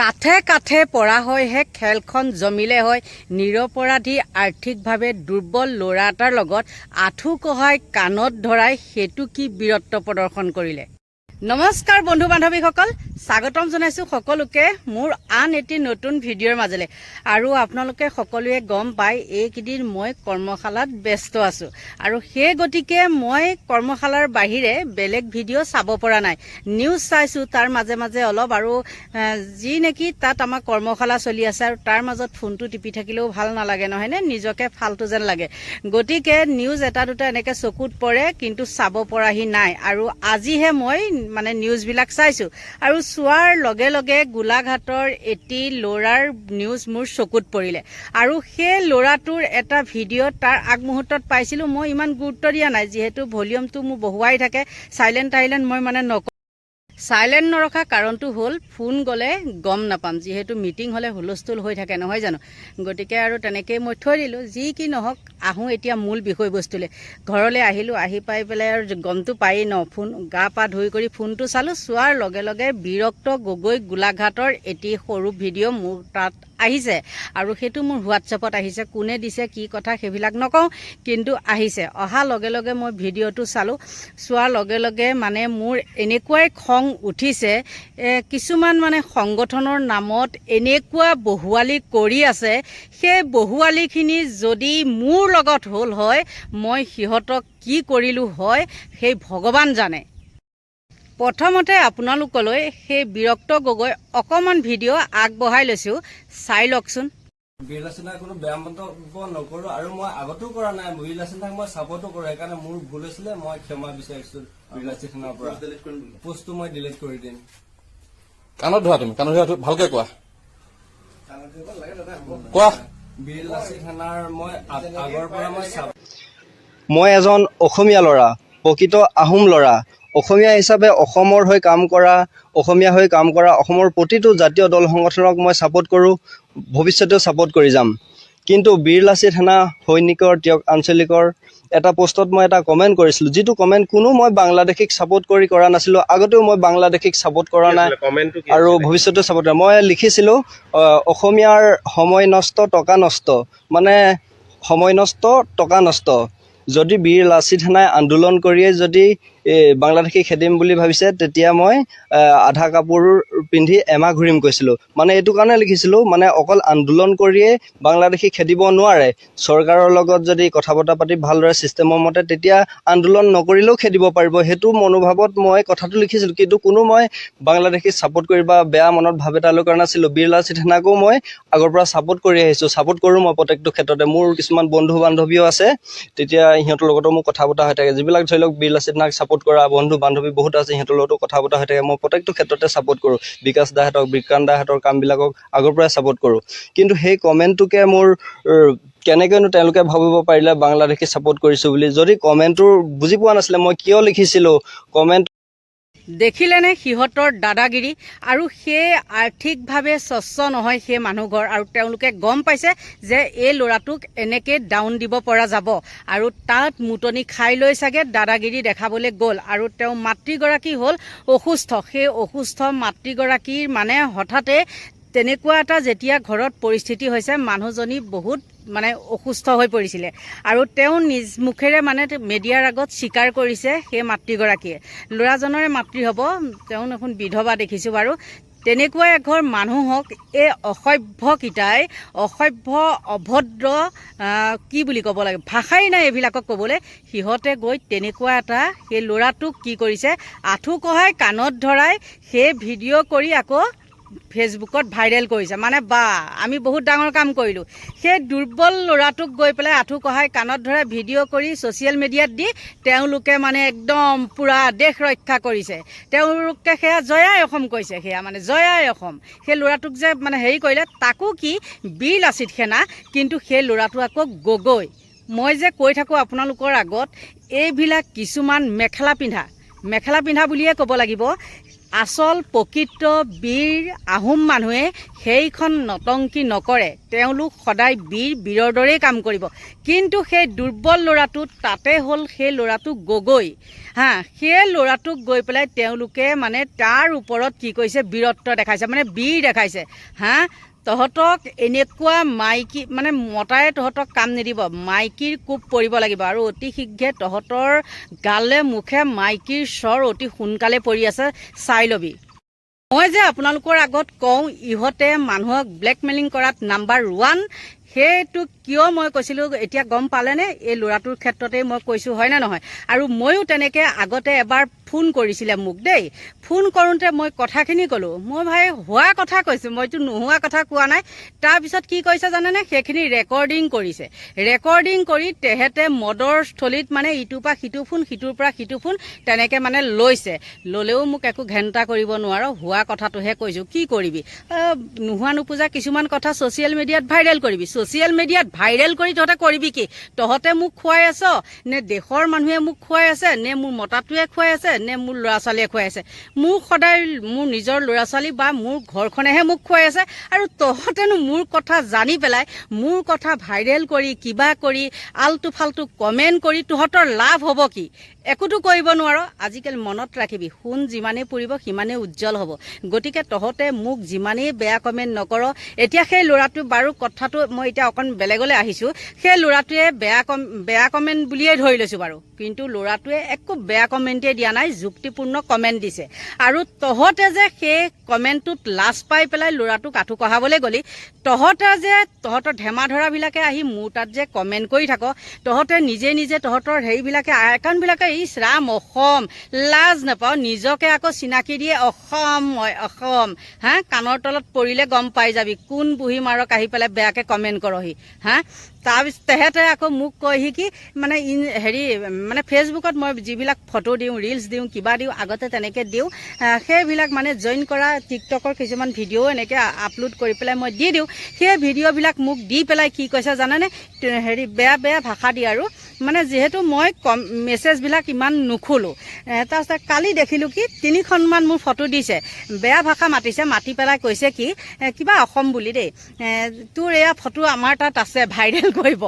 কাঠে কাঠে পৰা হয়হে খেলখন জমিলে হয় নিৰপৰাধী আৰ্থিকভাৱে দুৰ্বল ল'ৰা এটাৰ লগত আঁঠু কঢ়াই কাণত ধৰাই সেইটো কি বীৰত্ব প্ৰদৰ্শন কৰিলে? নমস্কাৰ বন্ধু বান্ধৱীসকল স্বাগতম জনাইছোঁ সকলোকে মোৰ আন এটি নতুন ভিডিঅ'ৰ মাজলৈ। আৰু আপোনালোকে সকলোৱে গম পায় এইকেইদিন মই কৰ্মশালাত ব্যস্ত আছোঁ। আৰু সেই গতিকে মই কৰ্মশালাৰ বাহিৰে বেলেগ ভিডিঅ' চাব পৰা নাই। নিউজ চাইছোঁ তাৰ মাজে মাজে অলপ আৰু যি নেকি তাত আমাৰ কৰ্মশালা চলি আছে আৰু তাৰ মাজত ফোনটো টিপি থাকিলেও ভাল নালাগে নহয়নে? নিজকে ফাল্টু যেন লাগে। গতিকে নিউজ এটা দুটা এনেকৈ চকুত পৰে কিন্তু চাব পৰাহি নাই। আৰু আজিহে মই মানে নিউজবিলাক চাইছোঁ। আৰু চোৱাৰ লগে লগে গোলাঘাটৰ এটি ল'ৰাৰ নিউজ মোৰ চকুত পৰিলে। আৰু সেই ল'ৰাটোৰ এটা ভিডিঅ' তাৰ আগমুহূৰ্তত পাইছিলোঁ। মই ইমান গুৰুত্ব দিয়া নাই, যিহেতু ভলিউমটো মোৰ বহুৱাই থাকে। চাইলেণ্ট টাইলেণ্ট মই মানে নক চাইলেণ্ট নৰখা কাৰণটো হ'ল ফোন গ'লে গম নাপাম। যিহেতু মিটিং হ'লে হুলস্থুল হৈ থাকে নহয় জানো? গতিকে আৰু তেনেকেই মই থৈ দিলোঁ। যি কি নহওক আহোঁ এতিয়া মূল বিষয়বস্তুলৈ। ঘৰলৈ আহিলোঁ আহি পাই পেলাই আৰু গমটো পায়েই ন ফোন। গা পা ধুই কৰি ফোনটো চালোঁ। চোৱাৰ লগে লগে বীৰক্ত গগৈ গোলাঘাটৰ এটি সৰু ভিডিঅ' মোৰ তাত আহিছে। আৰু সেইটো মোৰ হোৱাটছএপত আহিছে কোনে দিছে কি কথা সেইবিলাক নকওঁ কিন্তু আহিছে। অহাৰ লগে লগে মই ভিডিঅ'টো চালোঁ। চোৱাৰ লগে লগে মানে মোৰ এনেকুৱাই খং উঠিছে কিছুমান মানে সংগঠনৰ নামত এনেকুৱা বহুৱালি কৰি আছে। সেই বহুৱালিখিনি যদি মোৰ লগত হ'ল হয় মই সিহঁতক কি কৰিলোঁ হয় সেই ভগৱান জানে। প্ৰথমতে আপোনালোকলৈ সেই বিৰক্ত গগৈ অকণমান ভিডিঅ' আগবঢ়াই লৈছোঁ। চাই লওকচোন। বীৰলাচিনাক কোনো বেয়া মন্তব্য নকৰো আৰু মই আগতো কৰা নাই। বীৰলাচিনাক মই চাপৰ্টো কৰো সেইকাৰণে মোৰ ভুল হৈছিলে মই ক্ষমা বিচাৰিছো বীৰলাচিনাৰ পৰা। পোষ্টটো মই ডিলিট কৰি দিম। কাণত ধৰা তুমি কাণত ধৰা ভালকে কোৱা। কোৱা। বীৰলাচি থানাৰ মই আ- আগৰ পৰা মই চাপ মই এজন অসমীয়া ল'ৰা প্ৰকৃত আহোম ল'ৰা। অসমীয়া হিচাপে অসমৰ হৈ কাম কৰা অসমীয়া হৈ কাম কৰা অসমৰ প্ৰতিটো জাতীয় দল সংগঠনক মই ছাপোৰ্ট কৰোঁ ভৱিষ্যতেও ছাপোৰ্ট কৰি যাম। কিন্তু বীৰ লাচিত সেনা সৈনিকৰ ত্যাগ আঞ্চলিকৰ এটা পোষ্টত মই এটা কমেণ্ট কৰিছিলোঁ যিটো কমেণ্ট কোনো মই বাংলাদেশীক ছাপোৰ্ট কৰি কৰা নাছিলোঁ আগতেও মই বাংলাদেশীক ছাপোৰ্ট কৰা নাই আৰু ভৱিষ্যতেও ছাপোৰ্ট কৰা মই লিখিছিলোঁ অসমীয়াৰ সময় নষ্ট টকা নষ্ট। মানে সময় নষ্ট টকা নষ্ট। যদি বীৰ লাচিত সেনাই আন্দোলন কৰিয়ে যদি বাংলাদেশী খেদিম বুলি ভাবিছে তেতিয়া মই আধা কাপোৰ পিন্ধি এমাহ ঘূৰিম কৈছিলোঁ। মানে এইটো কাৰণে লিখিছিলোঁ মানে অকল আন্দোলন কৰিয়ে বাংলাদেশী খেদিব নোৱাৰে। চৰকাৰৰ লগত যদি কথা বতৰা পাতি ভালদৰে ছিষ্টেমৰ মতে তেতিয়া আন্দোলন নকৰিলেও খেদিব পাৰিব। সেইটো মনোভাৱত মই কথাটো লিখিছিলোঁ। কিন্তু কোনো মই বাংলাদেশী ছাপোৰ্ট কৰি বা বেয়া মনত ভাৱ এটা লৈ কৰা নাছিলোঁ। বীৰ লাচিত সেনাকো মই আগৰ পৰা ছাপোৰ্ট কৰি আহিছোঁ। ছাপোৰ্ট কৰোঁ মই প্ৰত্যেকটো ক্ষেত্ৰতে। মোৰ কিছুমান বন্ধু বান্ধৱীও আছে। তেতিয়া সিহঁতৰ লগতো মোৰ কথা বতৰা হৈ থাকে। যিবিলাক ধৰি লওক বীৰ লাচিত সেনাক ছাপোৰ্ট কৰা বন্ধু বান্ধৱী বহুত আছে সিহঁতৰ লগতো কথা বতৰা হৈ থাকে। মই প্ৰত্যেকটো ক্ষেত্ৰতে ছাপোৰ্ট কৰোঁ। বিকাশ দাহঁতক বিক্ৰান্ত দাহঁতৰ কামবিলাকক আগৰ পৰাই ছাপোৰ্ট কৰোঁ। কিন্তু সেই কমেণ্টটোকে মোৰ কেনেকৈনো তেওঁলোকে ভাবিব পাৰিলে বাংলাদেশী ছাপোৰ্ট কৰিছোঁ বুলি। যদি কমেণ্টটো বুজি পোৱা নাছিলে মই কিয় লিখিছিলোঁ? কমেণ্ট দেখিলেনে সিহঁতৰ দাদাগিৰি আৰু সেই আৰ্থিকভাৱে স্বচ্ছ নহয় সেই মানুহঘৰ আৰু তেওঁলোকে গম পাইছে যে এই ল'ৰাটোক এনেকৈ ডাউন দিব পৰা যাব আৰু তাত মুটনি খাই লৈ চাগে দাদাগিৰি দেখাবলৈ গ'ল আৰু তেওঁ মাতৃগৰাকী হ'ল অসুস্থ। সেই অসুস্থ মাতৃগৰাকীৰ মানে হঠাতে তেনেকুৱা এটা যেতিয়া ঘৰত পৰিস্থিতি হৈছে মানুহজনী বহুত মানে অসুস্থ হৈ পৰিছিলে। আৰু তেওঁ নিজ মুখেৰে মানে মেডিয়াৰ আগত স্বীকাৰ কৰিছে সেই মাতৃগৰাকীয়ে। ল'ৰাজনৰে মাতৃ হ'ব, তেওঁ দেখোন বিধৱা দেখিছোঁ বাৰু। তেনেকুৱা এঘৰ মানুহক এই অসভ্যকেইটাই অসভ্য, অভদ্ৰ কি বুলি ক'ব লাগে, ভাষাই নাই এইবিলাকক ক'বলৈ। সিহঁতে গৈ তেনেকুৱা এটা সেই ল'ৰাটোক কি কৰিছে, আঁঠু কঢ়াই কাণত ধৰাই সেই ভিডিঅ' কৰি আকৌ ফেচবুকত ভাইৰেল কৰিছে। মানে বা আমি বহুত ডাঙৰ কাম কৰিলোঁ। সেই দুৰ্বল ল'ৰাটোক গৈ পেলাই আঁঠু কঢ়াই কাণত ধৰা ভিডিঅ' কৰি ছ'চিয়েল মিডিয়াত দি তেওঁলোকে মানে একদম পূৰা দেশ ৰক্ষা কৰিছে। তেওঁলোকে সেয়া জয়াই অসম কৈছে সেয়া মানে জয়াই অসম। সেই ল'ৰাটোক যে মানে হেৰি কৰিলে তাকো কি বীৰ লাচিত সেনা কিন্তু সেই ল'ৰাটো আকৌ গগৈ। মই যে কৈ থাকোঁ আপোনালোকৰ আগত এইবিলাক কিছুমান মেখেলা পিন্ধা। মেখেলা পিন্ধা বুলিয়ে ক'ব লাগিব। আচল প্ৰকৃত বীৰ আহোম মানুহে সেইখন নটংকি নকৰে। তেওঁলোক সদায় বীৰ বীৰৰ দৰেই কাম কৰিব। কিন্তু সেই দুৰ্বল ল'ৰাটো তাতে হ'ল সেই ল'ৰাটো গগৈ। হা, সেই ল'ৰাটোক গৈ পেলাই তেওঁলোকে মানে তাৰ ওপৰত কি কৰিছে, বীৰত্ব দেখাইছে মানে বীৰ দেখাইছে। হা তহঁতক এনেকুৱা মাইকী মানে মতাই তহঁতক কাম নিদিব। মাইকীৰ কোব পৰিব লাগিব আৰু অতি শীঘ্ৰে তহঁতৰ গালে মুখে মাইকীৰ স্বৰ অতি সোনকালে পৰি আছে চাই ল'বি। মই যে আপোনালোকৰ আগত কওঁ ইহঁতে মানুহক ব্লেকমেইলিং কৰাত নাম্বাৰ ওৱান সেইটো কিয় মই কৈছিলোঁ, এতিয়া গম পালেনে? এই ল'ৰাটোৰ ক্ষেত্ৰতেই মই কৈছোঁ হয়নে নহয়? আৰু ময়ো তেনেকৈ আগতে এবাৰ ফোন কৰিছিলে মোক দেই। ফোন কৰোঁতে মই কথাখিনি ক'লোঁ, মই ভাই হোৱা কথা কৈছোঁ, মইতো নোহোৱা কথা কোৱা নাই। তাৰপিছত কি কৰিছে জানেনে? সেইখিনি ৰেকৰ্ডিং কৰিছে। ৰেকৰ্ডিং কৰি তেহেঁতে মদৰ স্থলীত মানে ইটোৰ পৰা সিটো ফোন, সিটোৰ পৰা সিটো ফোন তেনেকৈ মানে লৈছে। ল'লেও মোক একো ঘেণ্টা কৰিব নোৱাৰ, হোৱা কথাটোহে কৈছোঁ। কি কৰিবি? নোহোৱা নোপোজা কিছুমান কথা ছ'চিয়েল মিডিয়াত ভাইৰেল কৰিবি। ছ'চিয়েল মিডিয়াত ভাইৰেল কৰি তহঁতে কৰিবি কি? তহঁতে মোক খুৱাই আছ নে দেশৰ মানুহে মোক খুৱাই আছে নে মোৰ মতাটোৱে খুৱাই আছে নে মোৰ ল'ৰা ছোৱালীয়ে খুৱাই আছে? মোক সদায় মোৰ নিজৰ ল'ৰা ছোৱালী বা মোৰ ঘৰখনেহে মোক খুৱাই আছে আৰু তহঁতেনো মোৰ কথা জানি পেলাই মোৰ কথা ভাইৰেল কৰি কিবা কৰি আলটু ফাল্টু কমেণ্ট কৰি তহঁতৰ লাভ হ'ব কি? একোতো কৰিব নোৱাৰ। আজিকালি মনত ৰাখিবি, সোণ যিমানেই পৰিব সিমানেই উজ্জ্বল হ'ব। গতিকে তহঁতে মোক যিমানেই বেয়া কমেণ্ট নকৰ, এতিয়া সেই ল'ৰাটো বাৰু কথাটো মই এতিয়া অকণ বেলেগলৈ আহিছোঁ। সেই ল'ৰাটোৱে বেয়া কম, বেয়া কমেণ্ট বুলিয়েই ধৰি লৈছোঁ বাৰু। কিন্তু ল'ৰাটোৱে একো বেয়া কমেণ্টেই দিয়া নাই, যুক্তিপূৰ্ণ কমেণ্ট দিছে। আৰু তহঁতে যে সেই কমেণ্টটোত লাজ পাই পেলাই ল'ৰাটোক আঁঠু কঢ়াবলৈ গ'লি, তহঁতে যে তহঁতৰ ধেমা ধৰাবিলাকে আহি মোৰ তাত যে কমেণ্ট কৰি থাক, তহঁতে নিজে নিজে তহঁতৰ হেৰিবিলাকে একাউণ্টবিলাকে ইছ ৰাম অসম। লাজ নাপাওঁ নিজকে আকৌ চিনাকি দিয়ে অসম মই অসম। হা? কাণৰ তলত পৰিলে গম পাই যাবি। কোন বুঢ়ী মাৰক আহি পেলাই বেয়াকৈ কমেণ্ট কৰহি। হা? তাৰপিছত তেহেঁতে আকৌ মোক কয়হি কি মানে ইন হেৰি মানে ফেচবুকত মই যিবিলাক ফটো দিওঁ ৰিলচ দিওঁ, কিবা দিওঁ, আগতে তেনেকৈ দিওঁ সেইবিলাক মানে জইন কৰা টিকটকৰ কিছুমান ভিডিঅ' এনেকৈ আপলোড কৰি পেলাই মই দি দিওঁ। সেই ভিডিঅ'বিলাক মোক দি পেলাই কি কৈছে জানেনে? হেৰি, বেয়া বেয়া ভাষা দিয়ে আৰু। মানে যিহেতু মই কম মেছেজবিলাক ইমান নুখোলোঁ। তাৰপিছত কালি দেখিলোঁ কি তিনিখনমান মোৰ ফটো দিছে। বেয়া ভাষা মাতিছে, মাতি পেলাই কৈছে কি কিবা অসম বুলি দেই। তোৰ এয়া ফটো আমাৰ তাত আছে, ভাইৰেল কৰিব।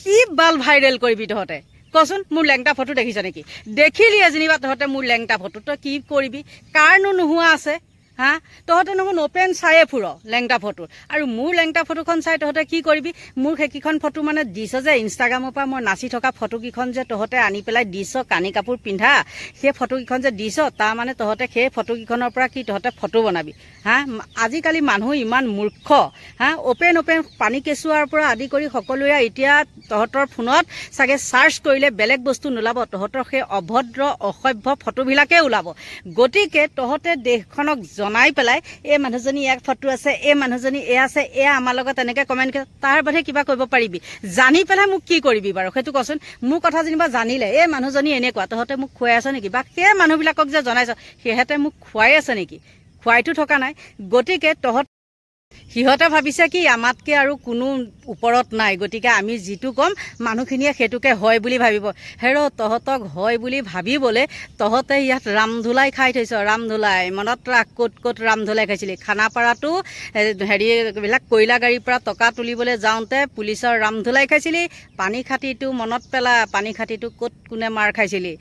কি বাল ভাইৰেল কৰিবি তহঁতে? কচোন, মোৰ লেংটা ফটো দেখিছ নেকি? দেখিলিয়ে যেনিবা তহঁতে মোৰ লেংটা ফটো তই কি কৰিবি? কাৰনো নোহোৱা আছে? হা? তহঁতে দেখোন অপেন চায়ে ফুৰ লেংটা ফটো আৰু মোৰ লেংটা ফটোখন চাই তহঁতে কি কৰিবি? মোৰ সেইকেইখন ফটো মানে দিছ যে ইনষ্টাগ্ৰামৰ পৰা মই নাচি থকা ফটোকেইখন যে তহঁতে আনি পেলাই দিছ, কানি কাপোৰ পিন্ধা, সেই ফটোকেইখন যে দিছ, তাৰ মানে তহঁতে সেই ফটোকেইখনৰ পৰা কি তহঁতে ফটো বনাবি। হা? আজিকালি মানুহ ইমান মূৰ্খ। হা? অপেন অপেন পানী কেঁচুৱাৰ পৰা আদি কৰি সকলোৱে এতিয়া তহঁতৰ ফোনত চাগে চাৰ্চ কৰিলে বেলেগ বস্তু নোলাব, তহঁতৰ সেই অভদ্ৰ, অসভ্য ফটোবিলাকে ওলাব। গতিকে তহঁতে দেশখনক জনাই পেলাই, এই মানুহজনী ইয়াক ফটো আছে, এই মানুহজনী এয়া আছে, এয়া আমাৰ লগত এনেকৈ কমেণ্ট তাৰ বাদে কিবা কৰিব পাৰিবি। জানি পেলাই মোক কি কৰিবি বাৰু? সেইটো কচোন, মোৰ কথা যেনিবা জানিলে, এই মানুহজনী এনেকুৱা, তহঁতে মোক খুৱাই আছ নেকি? বা সেই মানুহবিলাকক যে জনাইছ, সিহঁতে মোক খুৱাই আছে নেকি? খুৱাইতো থকা নাই। গতিকে তহঁত সিহঁতে ভাবিছে কি আমাতকৈ আৰু কোনো ওপৰত নাই। গতিকে আমি যিটো ক'ম মানুহখিনিয়ে সেইটোকে হয় বুলি ভাবিব। হেৰ তহঁতক হয় বুলি ভাবিবলৈ তহঁতে ইয়াত ৰামধুলাই খাই থৈছ। ৰামধুলাই মনত ৰাখ ক'ত ক'ত ৰামধুলাই খাইছিলি। খানাপাৰাতো এ, হেৰি এইবিলাক কয়লা গাড়ীৰ পৰা টকা তুলিবলৈ যাওঁতে পুলিচৰ ৰামধুলাই খাইছিলি। পানী খাটিটো মনত পেলা পানী খাটিটো ক'ত কোনে মাৰ খাইছিলি।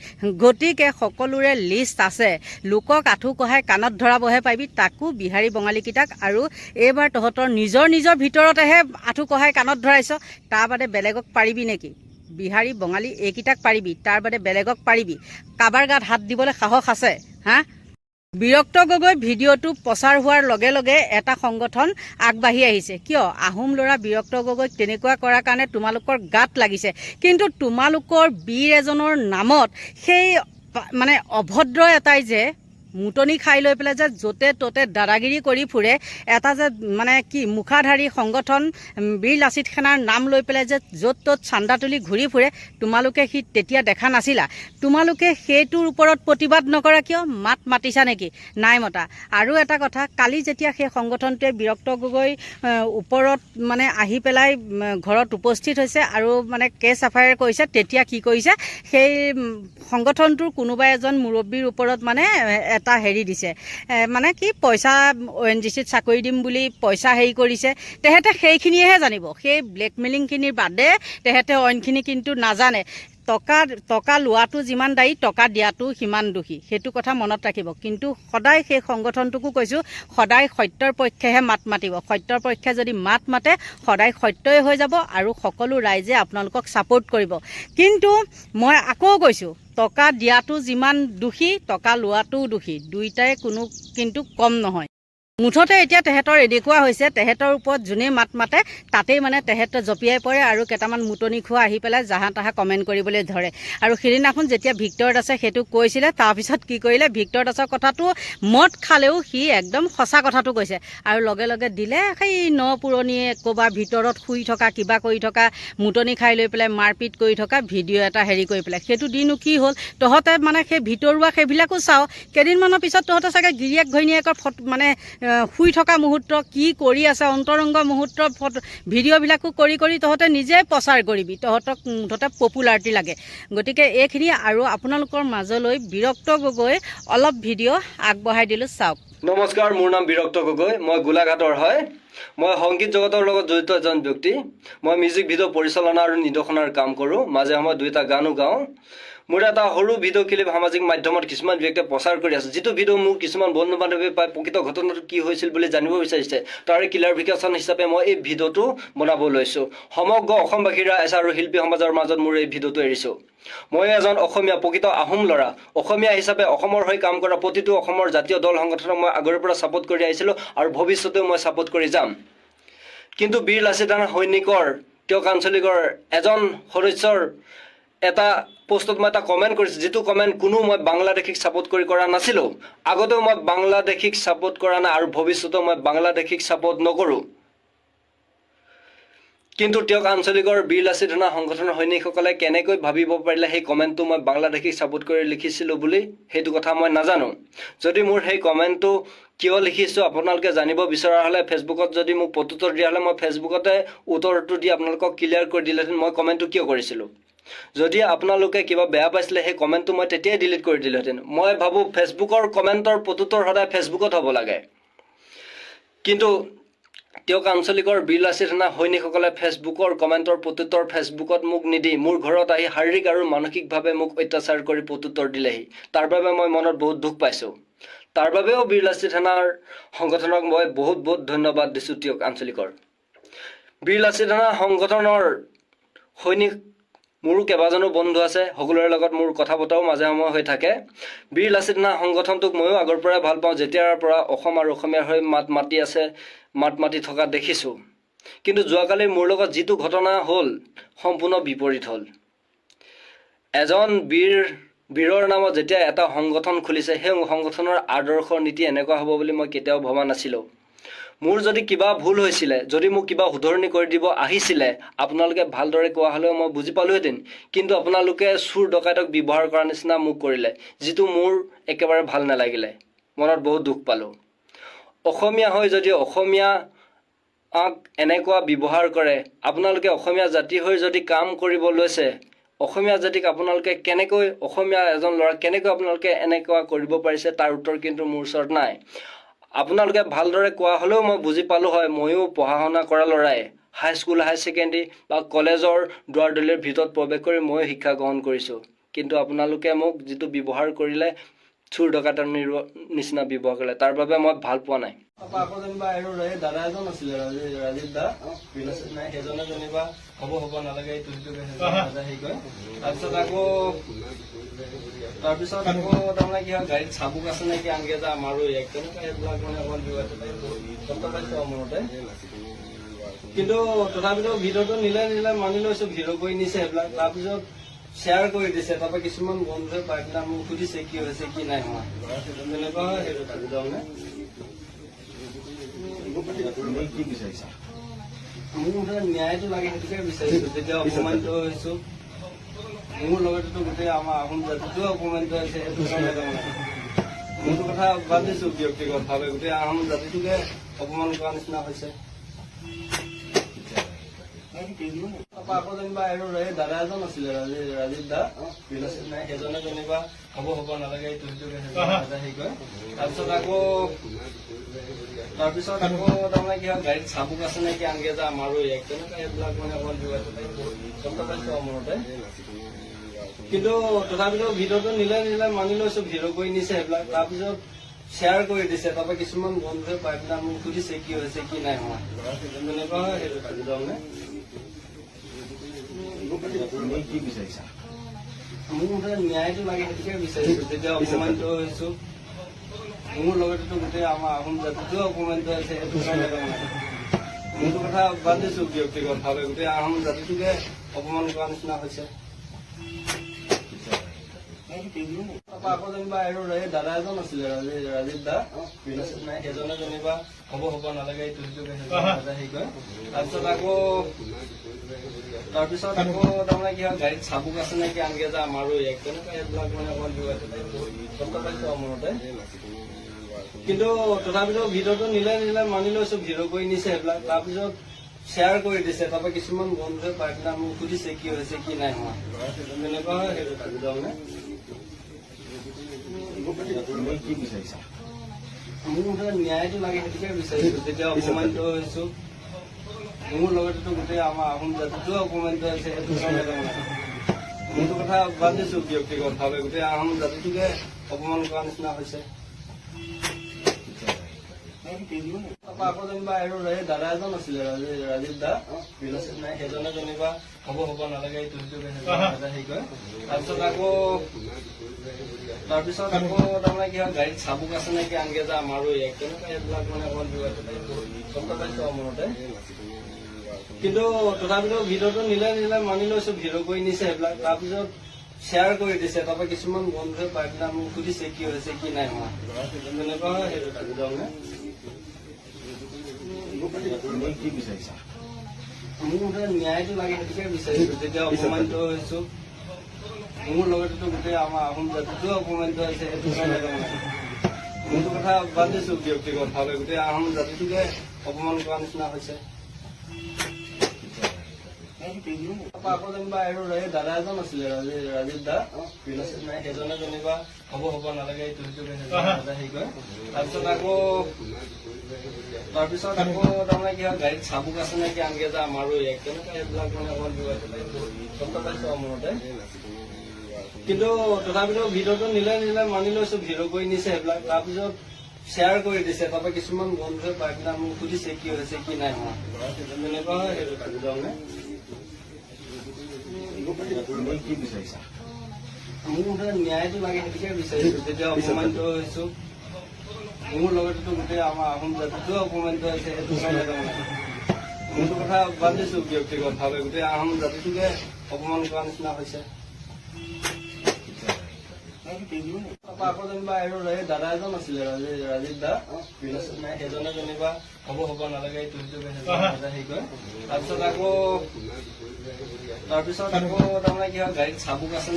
গতিকে সকলোৰে লিষ্ট আছে। লোকক আঁঠু কঢ়াই কাণত ধৰাবহে পাৰিবি তাকো বিহাৰী বঙালীকেইটাক আৰু এইবাৰ তহঁতৰ নিজৰ নিজৰ ভিতৰতেহে আঁঠু কঢ়াই কাণত ধৰাইছ তাৰ বাদে বেলেগক পাৰিবি নেকি? বিহাৰী বঙালী এইকেইটাক পাৰিবি তাৰ বাদে বেলেগক পাৰিবি। কাৰোবাৰ গাত হাত দিবলৈ সাহস আছে হা? বিৰক্ত গগৈ ভিডিঅ'টো প্ৰচাৰ হোৱাৰ লগে লগে এটা সংগঠন আগবাঢ়ি আহিছে। কিয়? আহোম ল'ৰা বিৰক্ত গগৈক তেনেকুৱা কৰাৰ কাৰণে তোমালোকৰ গাত লাগিছে। কিন্তু তোমালোকৰ বীৰ এজনৰ নামত সেই মানে অভদ্ৰ এটাই যে মুটনি খাই লৈ পেলাই যে য'তে ত'তে দাদাগিৰি কৰি ফুৰে, এটা যে মানে কি মুখাধাৰী সংগঠন বীৰ লাচিত সেনাৰ নাম লৈ পেলাই যে য'ত ত'ত চান্দা তুলি ঘূৰি ফুৰে, তোমালোকে সি তেতিয়া দেখা নাছিলা। তোমালোকে সেইটোৰ ওপৰত প্ৰতিবাদ নকৰা কিয়? মাত মাতিছা নেকি? নাই মতা। আৰু এটা কথা, কালি যেতিয়া সেই সংগঠনটোৱে বিৰক্ত গগৈ ওপৰত মানে আহি পেলাই ঘৰত উপস্থিত হৈছে আৰু মানে কেছ এফ আই আৰ কৰিছে, তেতিয়া কি কৰিছে? সেই সংগঠনটোৰ কোনোবা এজন মুৰব্বীৰ ওপৰত মানে এটা হেৰি দিছে। মানে কি পইচা অ' এন জি চিত চাকৰি দিম বুলি পইচা হেৰি কৰিছে তেহেঁতে সেইখিনিয়েহে জানিব। সেই ব্লেকমেইলিংখিনিৰ বাদে তেহেঁতে অইনখিনি কিন্তু নাজানে। টকা টকা লোৱাটো যিমান দায়ী টকা দিয়াটো সিমান দোষী। সেইটো কথা মনত ৰাখিব। কিন্তু সদায় সেই সংগঠনটোকো কৈছোঁ সদায় সত্যৰ পক্ষেহে মাত মাতিব। সত্যৰ পক্ষে যদি মাত মাতে সদায় সত্যই হৈ যাব আৰু সকলো ৰাইজে আপোনালোকক ছাপোৰ্ট কৰিব। কিন্তু মই আকৌ কৈছোঁ টকা দিয়াটো যিমান দোষী টকা লোৱাটোও দোষী। দুইটাই কোনো কিন্তু কম নহয়। মুঠতে এতিয়া তেহেঁতৰ এনেকুৱা হৈছে। তেহেঁতৰ ওপৰত যোনেই মাত মাতে তাতেই মানে তেহেঁত জঁপিয়াই পৰে আৰু কেইটামান মুটনি খোৱা আহি পেলাই জাহা তাহা কমেণ্ট কৰিবলৈ ধৰে। আৰু সেইদিনাখন যেতিয়া ভিক্টৰ দাসে সেইটো কৈছিলে তাৰপিছত কি কৰিলে ভিক্টৰ দাসৰ কথাটো মদ খালেও সি একদম সঁচা কথাটো কৈছে। আৰু লগে লগে দিলে সেই ন পুৰণিয়ে ক'ৰবাৰ ভিতৰত শুই থকা কিবা কৰি থকা মুটনি খাই লৈ পেলাই মাৰপিট কৰি থকা ভিডিঅ' এটা হেৰি কৰি পেলাই। সেইটো দিনো কি হ'ল তহঁতে মানে সেই ভিতৰুৱা সেইবিলাকো চাওঁ কেইদিনমানৰ পিছত তহঁতে চাগে গিৰিয়েক ঘৈণীয়েকৰ ফট মানে শুই থকা মুহূৰ্ত কি কৰি আছে অন্তৰংগ মুহূৰ্ত ফটো ভিডিঅ'বিলাকো কৰি কৰি তহঁতে নিজে প্ৰচাৰ কৰিবি। তহঁতক মুঠতে পপুলাৰিটি লাগে। গতিকে এইখিনি আৰু আপোনালোকৰ মাজলৈ বিৰক্ত গগৈ অলপ ভিডিঅ' আগবঢ়াই দিলোঁ চাওক। নমস্কাৰ মোৰ নাম বিৰক্ত গগৈ। মই গোলাঘাটৰ হয়। মই সংগীত জগতৰ লগত জড়িত এজন ব্যক্তি। মই মিউজিক ভিডিঅ' পৰিচালনা আৰু নিৰ্দেশনাৰ কাম কৰোঁ। মাজে সময়ে দুই এটা গানো গাওঁ। মোৰ এটা সৰু ভিডিঅ' ক্লিপ সামাজিক মাধ্যমত কিছুমান ব্যক্তিয়ে প্ৰচাৰ কৰি আছে। যিটো ভিডিঅ' মোৰ কিছুমান বন্ধু বান্ধৱীয়ে পাই প্ৰকৃত ঘটনাটো কি হৈছিল বুলি জানিব বিচাৰিছে, তাৰে ক্লিয়াৰিফিকেশ্যন হিচাপে মই এই ভিডিঅ'টো বনাব লৈছোঁ। সমগ্ৰ অসমবাসী ৰাইজ আৰু শিল্পী সমাজৰ মাজত মোৰ এই ভিডিঅ'টো এৰিছোঁ। মই এজন অসমীয়া, প্ৰকৃত আহোম ল'ৰা। অসমীয়া হিচাপে অসমৰ হৈ কাম কৰা প্ৰতিটো অসমৰ জাতীয় দল সংগঠনক মই আগৰে পৰা ছাপোৰ্ট কৰি আহিছিলোঁ আৰু ভৱিষ্যতেও মই ছাপোৰ্ট কৰি যাম। কিন্তু বীৰ লাচিত ৰাণা সৈনিকৰ, তেওঁক আঞ্চলিকৰ এজন সদস্যৰ এটা পোষ্টত মই এটা কমেণ্ট কৰিছোঁ যিটো কমেণ্ট কোনো মই বাংলাদেশীক ছাপোৰ্ট কৰি কৰা নাছিলোঁ আগতেও মই বাংলাদেশীক ছাপোৰ্ট কৰা নাই আৰু ভৱিষ্যতেও মই বাংলাদেশীক ছাপোৰ্ট নকৰোঁ। কিন্তু তেওঁক আঞ্চলিকৰ বীৰ লাচিত ৰাণা সংগঠনৰ সৈনিকসকলে কেনেকৈ ভাবিব পাৰিলে সেই কমেণ্টটো মই বাংলাদেশীক ছাপোৰ্ট কৰি লিখিছিলোঁ বুলি সেইটো কথা মই নাজানো। যদি মোৰ সেই কমেণ্টটো কিয় লিখিছোঁ আপোনালোকে জানিব বিচৰা হ'লে ফেচবুকত যদি মোক প্ৰত্যুত্তৰ দিয়া হ'লে মই ফেচবুকতে উত্তৰটো দি আপোনালোকক ক্লিয়াৰ কৰি দিলেহেঁতেন মই কমেণ্টটো কিয় কৰিছিলোঁ। যদি আপোনালোকে কিবা বেয়া পাইছিলে সেই কমেণ্টটো মই তেতিয়াই ডিলিট কৰি দিলোহেঁতেন। মই ভাবোঁ ফেচবুকৰ কমেণ্টৰ প্ৰত্যুত্তৰ সদায় ফেচবুকত হ'ব লাগে। কিন্তু তেওঁক আঞ্চলিকৰ বীৰ লাচিত সেনা সৈনিকসকলে ফেচবুকৰ কমেণ্টৰ প্ৰত্যুত্তৰ ফেচবুকত মোক নিদি মোৰ ঘৰত আহি শাৰীৰিক আৰু মানসিকভাৱে মোক অত্যাচাৰ কৰি প্ৰত্যুত্তৰ দিলেহি। তাৰ বাবে মই মনত বহুত দুখ পাইছোঁ। তাৰ বাবেও বীৰ লাচিত সেনাৰ সংগঠনক মই বহুত বহুত ধন্যবাদ দিছোঁ তেওঁক আঞ্চলিকৰ। বীৰ লাচিত সেনা সংগঠনৰ সৈনিক মোৰো কেইবাজনো বন্ধু আছে সকলোৰে লগত মোৰ কথা বতৰাও মাজে সময়ে হৈ থাকে। বীৰ লাচিত সেনা সংগঠনটোক ময়ো আগৰ পৰাই ভাল পাওঁ যেতিয়াৰ পৰা অসম আৰু অসমীয়াৰ হৈ মাত মাতি আছে মাত মাতি থকা দেখিছোঁ। কিন্তু যোৱাকালি মোৰ লগত যিটো ঘটনা হ'ল সম্পূৰ্ণ বিপৰীত হ'ল। এজন বীৰ বীৰৰ নামত যেতিয়া এটা সংগঠন খুলিছে সেই সংগঠনৰ আদৰ্শ নীতি এনেকুৱা হ'ব বুলি মই কেতিয়াও ভবা নাছিলোঁ। মোৰ যদি কিবা ভুল হৈছিলে যদি মোক কিবা শুধৰণি কৰি দিব আহিছিলে আপোনালোকে ভালদৰে কোৱা হ'লেও মই বুজি পালোহেঁতেন। কিন্তু আপোনালোকে চোৰ ডকাইতক ব্যৱহাৰ কৰা নিচিনা মোক কৰিলে যিটো মোৰ একেবাৰে ভাল নালাগিলে। মনত বহুত দুখ পালোঁ। অসমীয়া হৈ যদি অসমীয়া আক এনেকুৱা ব্যৱহাৰ কৰে আপোনালোকে অসমীয়া জাতি হৈ যদি কাম কৰিব লৈছে অসমীয়া জাতিক আপোনালোকে কেনেকৈ অসমীয়া এজন ল'ৰা কেনেকৈ আপোনালোকে এনেকুৱা কৰিব পাৰিছে তাৰ উত্তৰ কিন্তু মোৰ ওচৰত নাই। আপোনালোকে ভালদৰে কোৱা হ'লেও মই বুজি পালোঁ হয় ময়ো পঢ়া শুনা কৰা ল'ৰাই হাইস্কুল হাই ছেকেণ্ডেৰী বা কলেজৰ দুৱাৰ দলিৰ ভিতৰত প্ৰৱেশ কৰি ময়ো শিক্ষা গ্ৰহণ কৰিছোঁ। কিন্তু আপোনালোকে মোক যিটো ব্যৱহাৰ কৰিলে চুৰ ডকাইতৰ নিচিনা ব্যৱহাৰ কৰিলে তাৰ বাবে মই ভাল পোৱা নাই। তাৰপৰা আকৌ যেনিবা আৰু এই দাদা এজন আছিলে ৰাজীৱ দা। নাই সেইজনে যেনিবা হ'ব হ'ব নালাগে হেৰি কৰে তাৰপিছত আকৌ তাৰপিছত আকৌ তাৰমানে কি হয় গাড়ীত চাবুক আছে নেকি আনকে যে আমাৰো ইয়াক। তেনেকুৱা সেইবিলাক মানে অকমান বিবাদ কষ্ট পাইছো আৰু মনতে। কিন্তু তথাপিতো ভিডিঅ'টো নিলে নিলে মানি লৈছো ভিডিঅ' কৰি নিছে সেইবিলাক তাৰপিছত শ্বেয়াৰ কৰি দিছে তাৰপৰা কিছুমান বন্ধুৱে পাই মোক সুধিছে কি হৈছে কি নাই হোৱা। তেনেকুৱা হয় সেইটো তাৰমানে মোক মুঠতে ন্যায়টো লাগে সেইটোকে বিচাৰিছোঁ যেতিয়া অপমানিত হৈছোঁ মোৰ লগতেতো গোটেই আমাৰ আহোম জাতিটোৱে অপমানিত হৈছে সেইটো কাৰণে কথা বাদ ব্যক্তিগতভাৱে গোটেই আহোম জাতিটোকে অপমান কৰা নিচিনা হৈছে আকৌ যেনিবা আৰু দাদা এজন আছিলে ৰাজীৱ ৰাজীৱ দা ৰিলেশ্যন নাই সেইজনে যেনিবা হ'ব হ'ব নালাগে এইটো সেইজনে হেৰি কৰে তাৰপিছত আকৌ তাৰপিছত আকৌ তাৰমানে কি হয় গাড়ীত চাবুক আছে নেকি আনকে যে আমাৰো এক তেনেকুৱা এইবিলাক মানে অকমান যোগাযোগ পাইছো মনতে কিন্তু তথাপিতো ভিডিঅ'টো নিলে নিলে মানি লৈছো, ভিডিঅ' কৰি নিছে সেইবিলাক। তাৰপিছত শ্বেয়াৰ কৰি দিছে, তাৰপৰা কিছুমান বন্ধুৱে পাই পেলাই মোক সুধিছে, কি হৈছে, কি নাই হোৱা। তেনেকুৱা হয় সেইটো তাৰমানে কি ন্যায়টো লাগে সেইটোকে বিচাৰিছো তেতিয়া অপমানিত হৈছো মোৰ লগতেতো গোটেই আমাৰ আহোম জাতিটোও অপমানিত হৈছে সেইটো কাৰণে। মোৰতো কথা বাদ গোটেই আহোম জাতিটোকে অপমান কৰা নিচিনা হৈছে আকৌ যেনিবা আৰু দাদা এজন আছিলে ৰাজীৱ দা সেইজনে যেনিবা হ'ব হ'ব নালাগে এইটো সিটোকে হেৰি কৰে। তাৰপিছত আকৌ তাৰপিছত আকৌ তাৰমানে কি হয় গাড়ীত চাবুক আছে নেকি আনকে যে আমাৰো এক তেনেকুৱা এইবিলাক মানে পাইছো মনতে। কিন্তু তথাপিতো ভিডিঅ'টো নিলে নিলে মানি লৈছো ভিডিঅ' কৰি নিছে সেইবিলাক তাৰপিছত শ্বেয়াৰ কৰি দিছে তাৰপৰা কিছুমান বন্ধুৱে পাই পেলাই মোক সুধিছে কি হৈছে কি নাই হোৱা। তেনেকুৱা হয় সেইটো তাৰমানে কি বিচাৰিছা? মোৰ মুঠতে ন্যায়টো লাগে সেইটোকে বিচাৰিছোঁ। তেতিয়া অপমানিত হৈছোঁ, মোৰ লগতেতো গোটেই আমাৰ আহোম জাতিটোৱে অপমানিত হৈছে, সেইটো তাৰমানে। কথা বাদ দিছো গোটেই আহোম জাতিটোকে অপমান কৰা নিচিনা হৈছে। আকৌ যেনিবা আৰু দাদা এজন আছিলে ৰাজীৱ দা নাই সেইজনে যেনিবা হ'ব হ'ব নালাগে এইটো তাৰপিছত আকৌ তাৰপিছত আকৌ তাৰমানে কি হয় গাড়ীত চাবুক আছে নেকি আনকে যে আমাৰো এক তেনেকুৱা এইবিলাক মানে মনতে কিন্তু তথাপিতো ভিডিঅ'টো নিলে নিলে মানি লৈছো, ভিডিঅ' কৰি নিছে সেইবিলাক তাৰপিছত শ্বেয়াৰ কৰি দিছে, তাৰপৰা কিছুমান বন্ধুৱে পাই পেলাই মোক সুধিছে, কি হৈছে, কি নাই হোৱা। তেনেকুৱা হয় সেইটো তাৰমানে কি বিচাৰিছা মোৰ মুঠতে ন্যায়টো লাগে সেইটোকে বিচাৰিছোঁ তেতিয়া অপমানিত হৈছোঁ মোৰ লগতেতো গোটেই আমাৰ আহোম জাতিটোও অপমানিত হৈছে সেইটো তাৰমানে। কথা বাদ দিছো ব্যক্তিগতভাৱে গোটেই আহোম জাতিটোকে অপমান কৰা নিচিনা হৈছে দাদা এজন আছিলে ৰাজীৱ ৰাজীৱ দা নাই সেইজনে যেনিবা হ'ব হ'ব নালাগে তাৰপিছত আকৌ তাৰপিছত আকৌ তাৰমানে কি গাড়ীত চাবুক আছে নেকি আনকে যে আমাৰো এক তেনেকুৱা এইবিলাক মানে যোগাযোগ গম পাইছো আৰু কিন্তু তথাপিতো ভিডিঅ'টো নিলে নিলে মানি লৈছো ভিডিঅ' কৰি নিছে সেইবিলাক তাৰপিছত শ্বেয়াৰ কৰি দিছে তাৰপৰা কিছুমান বন্ধুৱে পাই পেলাই মোক সুধিছে কি হৈছে কি নাই হোৱা তেনেকুৱা হয় সেইটো তাৰমানে মোৰ মুঠতে ন্যায়টো লাগে, সেইটোকে বিচাৰিছো। তেতিয়া অপমানিত হৈছো, মোৰ লগতেতো গোটেই আমাৰ আহোম জাতিটোৱে অপমানিত হৈছে কাৰণে কথা বাদ দিছো, ব্যক্তিগতভাৱে। গোটেই আহোম জাতিটোকে অপমান কৰা নিচিনা হৈছে। দাদা এজন আছিলে ৰাজীৱ দা সেইজনে যেনিবা হ'ব হ'ব নালাগে আকৌ তাৰপিছত আকৌ গাড়ীত চাবুক আছে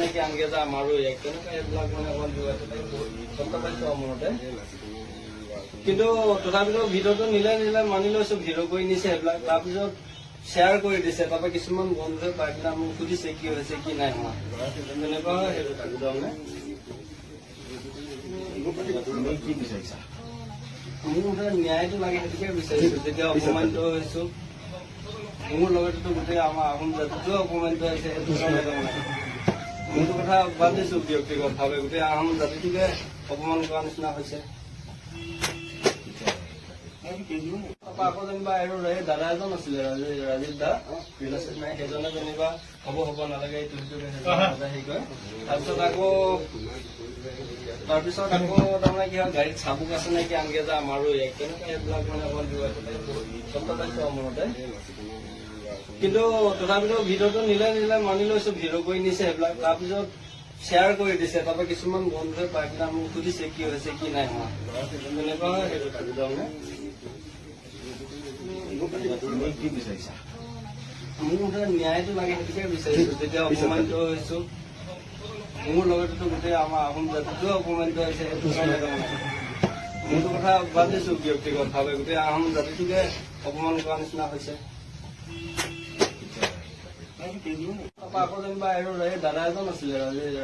আমাৰো এক তেনেকুৱা এইবিলাক মানে মনতে কিন্তু তথাপিতো ভিডিঅ'টো নিলে নিলে মানি লৈছো, ভিডিঅ' কৰি নিছে সেইবিলাক তাৰপিছত শ্বেয়াৰ কৰি দিছে, তাৰপৰা কিছুমান বন্ধুৱে পাই পেলাই মোক সুধিছে কি হৈছে, কি নাই হোৱা তেনেকুৱা সেইটো তাৰমানে। কি বিচাৰিছা মোৰ মুঠতে ন্যায়টো লাগে সেইটোকে বিচাৰিছোঁ। তেতিয়া অপমানিত হৈছোঁ মোৰ লগতেতো গোটেই আমাৰ আহোম জাতিটোও অপমানিত হৈছে সেইটো। মোৰতো কথা বাদ দিছো ব্যক্তিগতভাৱে। গোটেই আহোম জাতিটোকে অপমান কৰা নিচিনা হৈছে। আকৌ যেনিবা আৰু দাদা এজন আছিলে ৰাজীৱ দা ৰিলেশ্যন নাই সেইজনে যেনিবা হ'ব হ'ব নালাগে এইটো কৰে তাৰপিছত আকৌ তাৰপিছত আকৌ তাৰমানে কি হয় গাড়ীত চাবুক আছে নেকি আনকে যে আমাৰো এক তেনেকুৱা এইবিলাক মানে গম পাইছো মনতে কিন্তু তথাপিতো ভিডিঅ'টো নিলে নিলে মানি লৈছো, ভিডিঅ' কৰি নিছে সেইবিলাক তাৰপিছত শ্বেয়াৰ কৰি দিছে, তাৰপৰা কিছুমান বন্ধুৱে পাই পেলাই মোক সুধিছে, কি হৈছে, কি নাই হোৱা তেনেকুৱা সেইটো তাৰমানে। কি বিচাৰিছা ন্যায়টো লাগে সেইটোকে বিচাৰিছো তেতিয়া অপমানিত হৈছো মোৰ লগতেতো গোটেই আমাৰ আহোম জাতিটোৱে অপমানিত হৈছে সেইটো কথা বাদ দিছো ব্যক্তিগতভাৱে গোটেই আহোম জাতিটোকে অপমান কৰা নিচিনা হৈছে আকৌ যেনিবা এই দাদা এজন আছিলে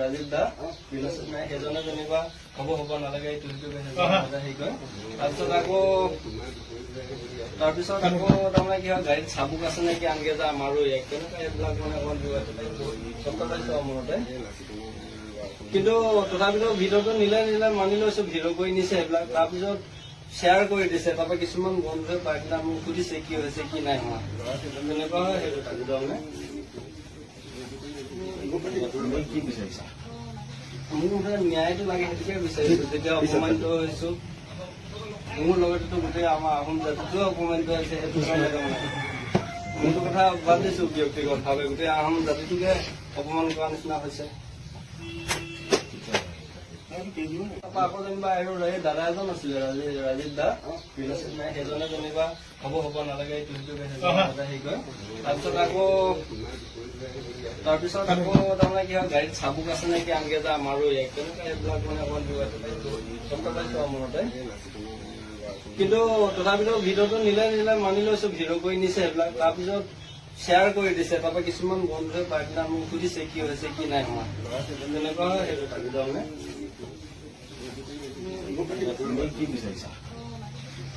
ৰাজীৱ দা বিলাসিত নাই যেনিবা হ'ব হ'ব নালাগে তাৰপিছত আকৌ তাৰপিছত আকৌ তাৰমানে কি গাড়ীত চাবুক আছে নেকি আনকে যে আমাৰো তেনেকুৱা এইবিলাক মানে পাইছো কিন্তু তথাপিতো ভিডিঅ'টো নিলে নিলে মানি লৈছো, ভিডিঅ' কৰি নিছে সেইবিলাক তাৰপিছত শ্বেয়াৰ কৰি দিছে, তাৰপৰা কিছুমান বন্ধুৱে পেলাই মোক সুধিছে কি হৈছে, কি নাই হোৱা। তেনেকুৱা হয় সেইটো মানে তুমি কি বিচাৰিছা ন্যায়টো লাগে সেইটোকে বিচাৰিছো যেতিয়া অপমানিত হৈছো মোৰ লগতেতো গোটেই আমাৰ আহোম জাতিটোৱে অপমানিত হৈছে সেইটো কাৰণে তাৰমানে মোৰতো কথা বাদ দিছো ব্যক্তিগতভাৱে গোটেই আহোম জাতিটোকে অপমান কৰা নিচিনা হৈছে আকৌ যেনিবা আৰু দাদা এজন আছিলে ৰাজীৱ ৰাজীৱ দা সেইজনে যেনিবা হ'ব হ'ব নালাগে এইটো হেৰি কৰে তাৰপিছত আকৌ তাৰপিছত আকৌ তাৰমানে কি হয় গাড়ীত চাবুক আছে নেকি আনকে যে আমাৰো এক তেনেকুৱা এইবিলাক মানে মনতে। কিন্তু তথাপিতো ভিডিঅ'টো নিলে নিলে মানি লৈছো ভিডিঅ' কৰি নিছে সেইবিলাক তাৰপিছত শ্বেয়াৰ কৰি দিছে। তাৰপৰা কিছুমান বন্ধুৱে পাই পেলাই মোক সুধিছে কি হৈছে কি নাই হোৱা। তেনেকুৱা হয় সেইটো থাকিব মানে কি বিচাৰিছা?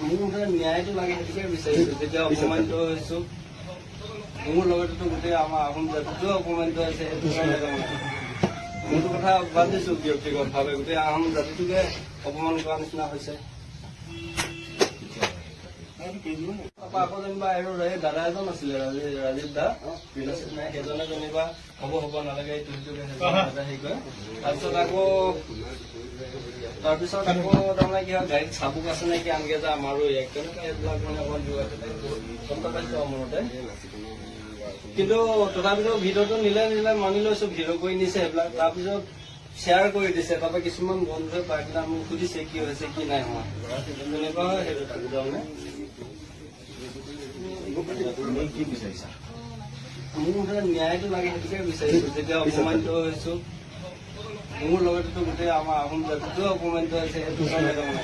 মোৰ মুঠতে ন্যায়টো লাগে সেইটোকে বিচাৰিছো। যেতিয়া অপমানিত হৈছো মোৰ লগতেতো গোটেই আমাৰ আহোম জাতিটোৱে অপমানিত হৈছে মোৰতো কথা বাদ দিছো ব্যক্তিগতভাৱে। গোটেই আহোম জাতিটোকে অপমান কৰা নিচিনা হৈছে। আকৌ যেনিবা আৰু এই দাদা এজন আছিলে ৰাজীৱ ৰাজীৱ দা। সেইজনে যেনিবা হ'ব হ'ব নালাগে সিটো সেইজনে হেৰি কৰে তাৰপিছত আকৌ তাৰপিছত আকৌ তাৰমানে কি গাড়ীত চাবুক আছে নেকি আনকে যে আমাৰো এক কিন্তু তথাপিতো ভিডিঅ'টো নিলে নিলে মানি লৈছো ভিডিঅ' কৰি নিছে সেইবিলাক তাৰপিছত শ্বেয়াৰ কৰি দিছে তাৰপৰা কিছুমান বন্ধুৱে পাই পেলাই মোক সুধিছে কি হৈছে কি নাই হোৱা। তেনেকুৱা হয় সেইটো থাকিব কি বিচাৰিছা? মোৰ মুঠতে ন্যায়টো লাগে সেইটোকে বিচাৰিছো। যেতিয়া অপমানিত হৈছো মোৰ লগতেতো গোটেই আমাৰ আহোম জাতিটোৱে অপমানিত হৈছে সেইটো কাৰণে তাৰমানে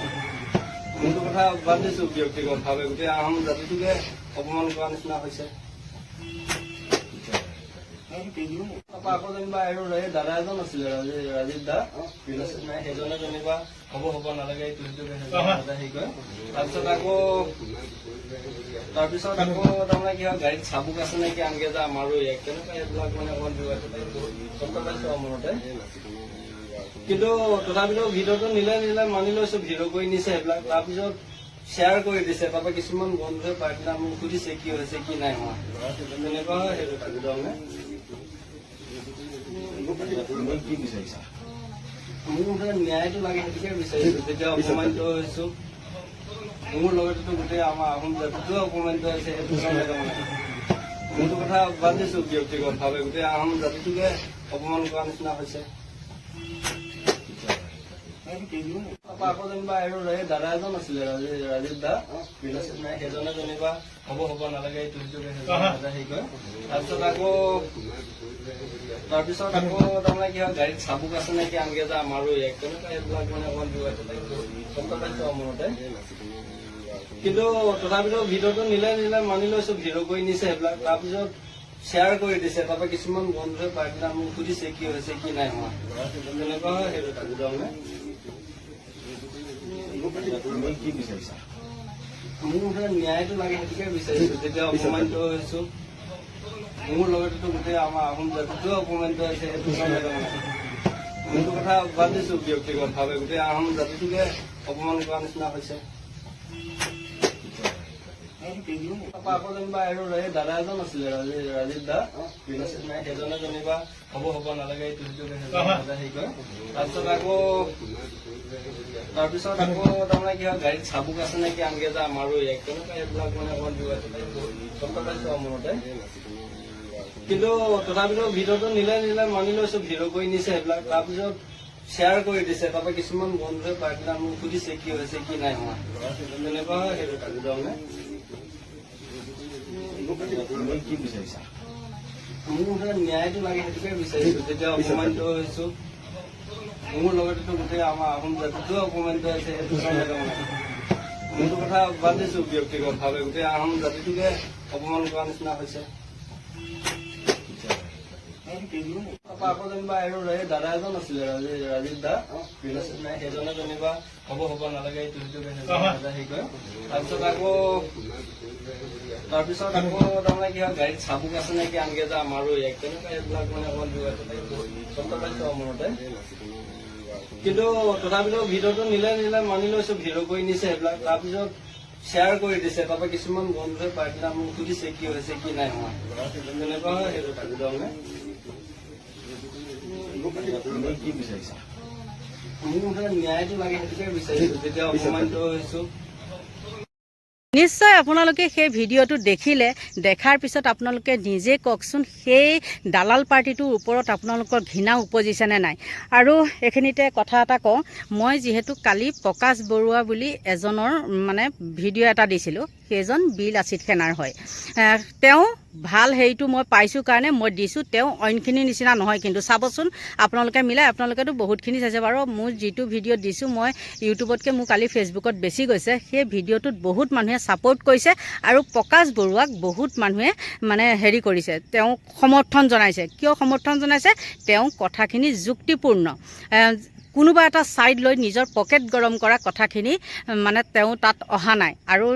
মোৰতো কথা বাদ দিছো ব্যক্তিগতভাৱে। গোটেই আহোম জাতিটোকে অপমান কৰা নিচিনা হৈছে। আকৌ যেনিবা আৰু দাদা এজন আছিলে ৰাজীৱ দা সেইজনে যেনিবা হ'ব হ'ব নালাগে তাৰপিছত আকৌ তাৰপিছত আকৌ তাৰমানে কি হয় গাড়ীত চাবুক আছে নেকি আনকে যে আমাৰো এক তেনেকুৱা এইবিলাক মানে মনতে কিন্তু তথাপিতো ভিডিঅ'টো নিলে নিলে মানি লৈছো, ভিডিঅ' কৰি নিছে সেইবিলাক তাৰপিছত শ্বেয়াৰ কৰি দিছে, তাৰপৰা কিছুমান বন্ধুৱে পাই পেলাই মোক সুধিছে, কি হৈছে, কি নাই হোৱা। তেনেকুৱা হয় সেইটো মানে তুমি কি ন্যায়টো লাগে সেইটোকে বিচাৰিছো তেতিয়া অপমানিত হৈছো মোৰ লগতেতো গোটেই আমাৰ আহোম জাতিটোৱে অপমানিত হৈছে তাৰমানে কথা বাদ ব্যক্তিগতভাৱে গোটেই আহোম জাতিটোকে অপমান কৰা নিচিনা হৈছে আকৌ যেনিবা আৰু দাদা এজন আছিলে ৰাজীৱ দা সেইজনে যেনিবা হ'ব হ'ব নালাগে এইটো হেৰি তাৰপিছত আকৌ তাৰপিছত আকৌ তাৰমানে কি হয় গাড়ীত চাবুক আছে নেকি আনকে যে আমাৰো এক তেনেকুৱা এইবিলাক মানে পাইছো মনতে কিন্তু তথাপিতো ভিডিঅ'টো নিলে নিলে মানি লৈছো ভিডিঅ' কৰি নিছে সেইবিলাক তাৰপিছত শ্বেয়াৰ কৰি দিছে তাৰপৰা কিছুমান বন্ধুৱে পাই পেলাই মোক সুধিছে কি হৈছে কি নাই হোৱা তেনেকুৱা হয় সেইটো মানে তুমি কি বিচাৰিছা মোৰ মুঠতে ন্যায়টো লাগে সেইটোকে বিচাৰিছো? যেতিয়া অপমানিত হৈছো মোৰ লগতেতো গোটেই আমাৰ আহোম জাতিটোৱে অপমানিত হৈছে সেইটো কথা বাদ দিছো ব্যক্তিগতভাৱে গোটেই আহোম জাতিটোকে অপমান কৰা নিচিনা হৈছে আকৌ যেনিবা আৰু দাদা এজন আছিলে ৰাজীৱ ৰাজীৱ দা। বিলাসিত নাই সেইজনে যেনিবা হ'ব হ'ব নালাগে এইটো সিটো হেৰি কৰে। তাৰপিছত আকৌ তাৰপিছত আকৌ তাৰমানে কি হয় গাড়ীত চাবুক আছে নেকি আনকে যে আমাৰো এক তেনেকুৱা এইবিলাক মানে যোগাৰ সত্য আৰু মনতে। কিন্তু তথাপিতো ভিডিঅ'টো নিলে নিলে মানি লৈছো ভিডিঅ' কৰি নিছে সেইবিলাক তাৰপিছত শ্বেয়াৰ কৰি দিছে। তাৰপৰা কিছুমান বন্ধুৱে পাই পেলাই মোক সুধিছে কি হৈছে কি নাই হোৱা। তেনেকুৱা হয় সেইটো থাকিব কি বিচাৰিছা মোৰ মুঠতে ন্যায়টো লাগে সেইটোকে বিচাৰিছোঁ যেতিয়া অপমানিত হৈছোঁ মোৰ লগতেতো গোটেই আমাৰ আহোম জাতিটোৱে অপমানিত হৈছে সেইটো কাৰণে মোৰটো কথা বাদ দিছো ব্যক্তিগতভাৱে। গোটেই আহোম জাতিটোকে অপমান কৰা নিচিনা হৈছে। আকৌ যেনিবা আৰু দাদা এজন আছিলে ৰাজীৱ দা। সেইজনে যেনিবা হ'ব হ'ব নালাগে সিটো হেৰি কৰে তাৰপিছত আকৌ তাৰপিছত আকৌ তাৰমানে কি হয় গাড়ীত চাবুক আছে নেকি আনকে যে আমাৰো ইয়াক। তেনেকুৱা এইবিলাক মানে পাইছো মনতে। কিন্তু তথাপিতো ভিডিঅ'টো নিলে নিলে মানি লৈছো ভিডিঅ' কৰি নিছে সেইবিলাক তাৰপিছত শ্বেয়াৰ কৰি দিছে তাৰপৰা কিছুমান বন্ধুৱে পাইপিনে মোক সুধিছে কি হৈছে কি নাই হোৱা। তেনেকুৱা হয় সেইটো তাৰমানে তুমি কি বিচাৰিছা মোক মুঠতে ন্যায়টো লাগে সেইটোকে বিচাৰিছো যেতিয়া নিশ্চয় আপোনালোকে সেই ভিডিঅ'টো দেখিলে, দেখাৰ পিছত আপোনালোকে নিজে কওকচোন সেই দালাল পাৰ্টিটোৰ ওপৰত আপোনালোকৰ ঘৃণা উপজিছেনে নাই। আৰু এইখিনিতে কথা এটা কওঁ, মই যিহেতু কালি প্ৰকাশ বৰুৱা বুলি এজনৰ মানে ভিডিঅ' এটা দিছিলোঁ, সেইজন বি লাচিত সেনাৰ হয়। তেওঁ ভাল হেৰিটো মই পাইছোঁ কাৰণে মই দিছোঁ তেওঁ অইনখিনিৰ নিচিনা নহয় কিন্তু চাবচোন আপোনালোকে মিলাই আপোনালোকেতো বহুতখিনি চাইছে বাৰু মোৰ যিটো ভিডিঅ' দিছোঁ মই ইউটিউবতকৈ মোৰ কালি ফেচবুকত বেছি গৈছে সেই ভিডিঅ'টোত বহুত মানুহে ছাপোৰ্ট কৰিছে আৰু প্ৰকাশ বৰুৱাক বহুত মানুহে মানে হেৰি কৰিছে তেওঁক সমৰ্থন জনাইছে কিয় সমৰ্থন জনাইছে তেওঁ কথাখিনি যুক্তিপূৰ্ণ কোনোবা এটা ছাইড লৈ নিজৰ পকেট গৰম কৰা কথাখিনি মানে তেওঁ তাত অহা নাই। আৰু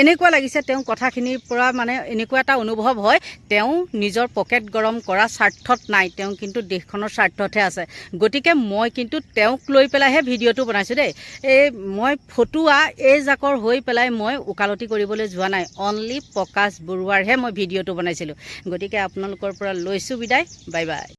এনেকুৱা লাগিছে তেওঁ কথাখিনিৰ পৰা মানে এনেকুৱা এটা অনুভৱ হয় তেওঁ নিজৰ পকেট গৰম কৰা স্বাৰ্থত নাই তেওঁ কিন্তু দেশখনৰ স্বাৰ্থতহে আছে। গতিকে মই কিন্তু তেওঁক লৈ পেলাইহে ভিডিঅ'টো বনাইছোঁ দেই। এই মই ফটুৱা এই জাকৰ হৈ পেলাই মই ওকালতি কৰিবলৈ যোৱা নাই। অনলি প্ৰকাশ বৰুৱাৰহে মই ভিডিঅ'টো বনাইছিলোঁ। গতিকে আপোনালোকৰ পৰা লৈছোঁ বিদায়। Bye bye.